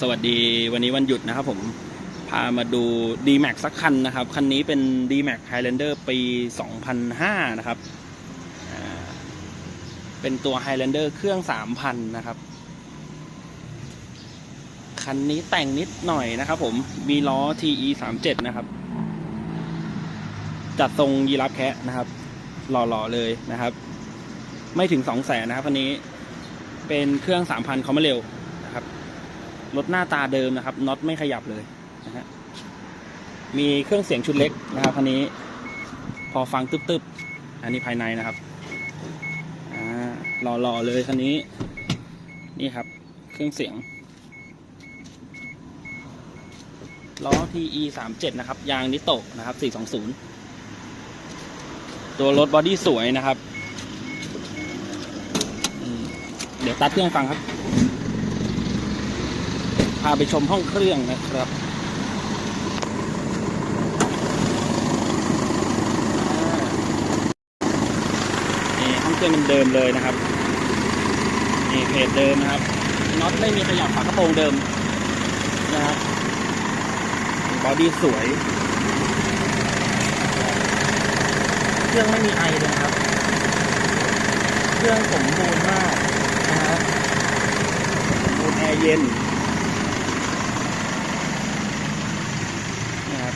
สวัสดีวันนี้วันหยุดนะครับผมพามาดู D-Max สักคันนะครับ คันนี้เป็น D-Max Highlander ปี 2005 นะครับ เป็นตัว Highlander เครื่อง 3,000 นะครับ คันนี้แต่งนิดหน่อยนะครับผมมีล้อ TE 37นะครับ จัดทรงยีรับแคะนะครับ หล่อๆเลยนะครับ ไม่ถึง 2 0 0แสนนะครับคันนี้เป็นเครื่อง 3,000เขามาเร็ว รถหน้าตาเดิมนะครับน็อตไม่ขยับเลยนะฮะมีเครื่องเสียงชุดเล็กนะครับคันนี้ พอฟังตึบๆ อันนี้ภายในนะครับอ่าหล่อๆเลยคันนี้ นี่ครับ เครื่องเสียงล้อ PE 37นะครับ ยางนิโตะนะครับ420 ตัวรถบอดี้สวยนะครับ เดี๋ยวตัดเครื่องฟังครับ พาไปชมห้องเครื่องนะครับนี่ห้องเครื่องเดิมเลยนะครับนี่เพจเดิมนะครับน็อตไม่มีขยับฝากระโปรงเดิมนะครับบอดี้สวย เครื่องไม่มีไอเลยครับ เครื่องสมบูรณ์มากนะครับสมบูรณ์แอร์เย็น นะครับ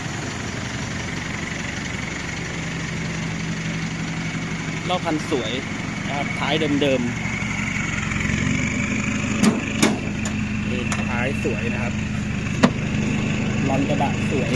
รอบคันสวยนะครับท้ายเดิมๆท้ายสวยนะครับลอนกระบะสวย